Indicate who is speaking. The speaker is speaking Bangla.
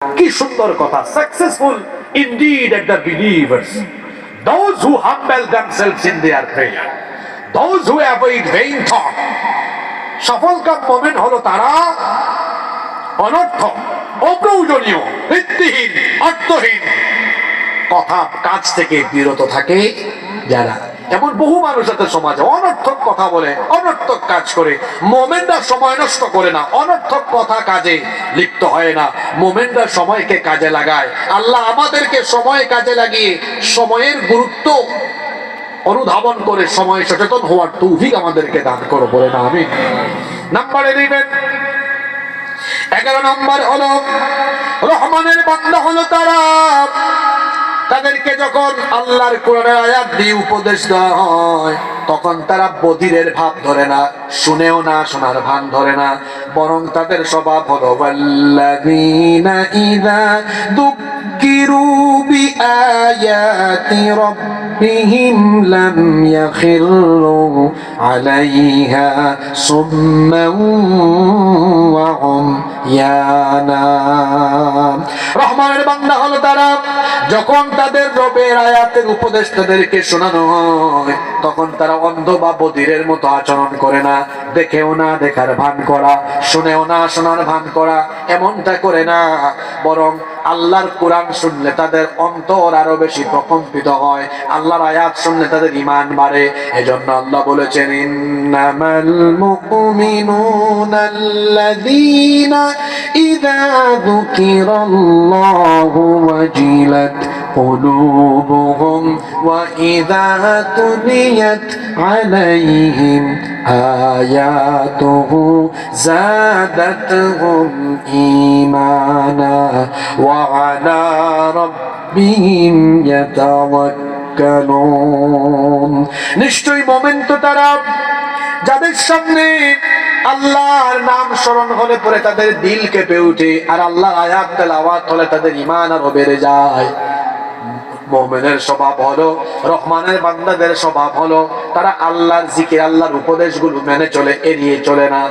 Speaker 1: কি সুন্দর কথা successful indeed at the believers those who humble themselves in their prayer, those who avoid vain thought, সফল কাম মোমেন হলো তারা অনর্থ, অপ্রয়োজনীয়, ভিত্তিহীন, অর্থহীন। কথা কাজ থেকে বিরত থাকে যারা এমন বহু মানুষ আছে সমাজে, অনর্থক কথা বলে, অনর্থক কাজ করে, মোমেনরা সময় নষ্ট করে না, অনর্থক কথা কাজে লিপ্ত হয় না, মোমেনরা সময়কে কাজে লাগায়। আল্লাহ আমাদেরকে সময় কাজে লাগিয়ে সময়ের গুরুত্ব অনুধাবন করে সময় সচেতন হওয়ার তৌফিক আমাদেরকে দান করো বলে না আমি নাম্বারে দিবেন এগারো নম্বর হলো, রহমানের বান্দা হলো তারা। তাদেরকে যখন আল্লাহর কোরআনের আয়াত দিয়ে উপদেশ দেওয়া হয় তখন তারা বধিরের ভাব ধরে না, শুনেও না, শোনার ভান ধরে না। বরং তাদের স্বভাব হলো রহমানের বান্দা হলো তারা, যখন তাদের রবের আয়াতের উপদেশ তাদেরকে শোনানো হয়, তখন তারা অন্ধ বা বধিরের মতো আচরণ করে না। দেখেও না, দেখার ভান করা, শুনেও না, শোনার ভান করা, এমনটা করে না। বরং আল্লাহর কোরআন শুনলে তাদের অন্তর আরও বেশি প্রকম্পিত হয়। আল্লাহর আয়াত শুনলে তাদের ইমান বাড়ে। এজন্য আল্লাহ বলেছেন, ইন্নামাল ইযা যুকিরাল্লাহু ওয়াজিলাত। قلوبهم وإذا تليت عليهم آياته زادتهم إيمانا وعلى ربهم يتوكلون নিশ্চয়ই মোমেন তো তারা যাদের সামনে আল্লাহর নাম স্মরণ হলে পরে তাদের দিল কেঁপে উঠে আর আল্লাহর আয়াত তেলাওয়াত হলে তাদের ইমান আরো বেড়ে যায় মোমেনের স্বভাব হলো, রহমানের বান্দাদের স্বভাব হলো, তারা আল্লাহর জিকির, আল্লাহর উপদেশগুলো মেনে চলে এড়িয়ে চলে না।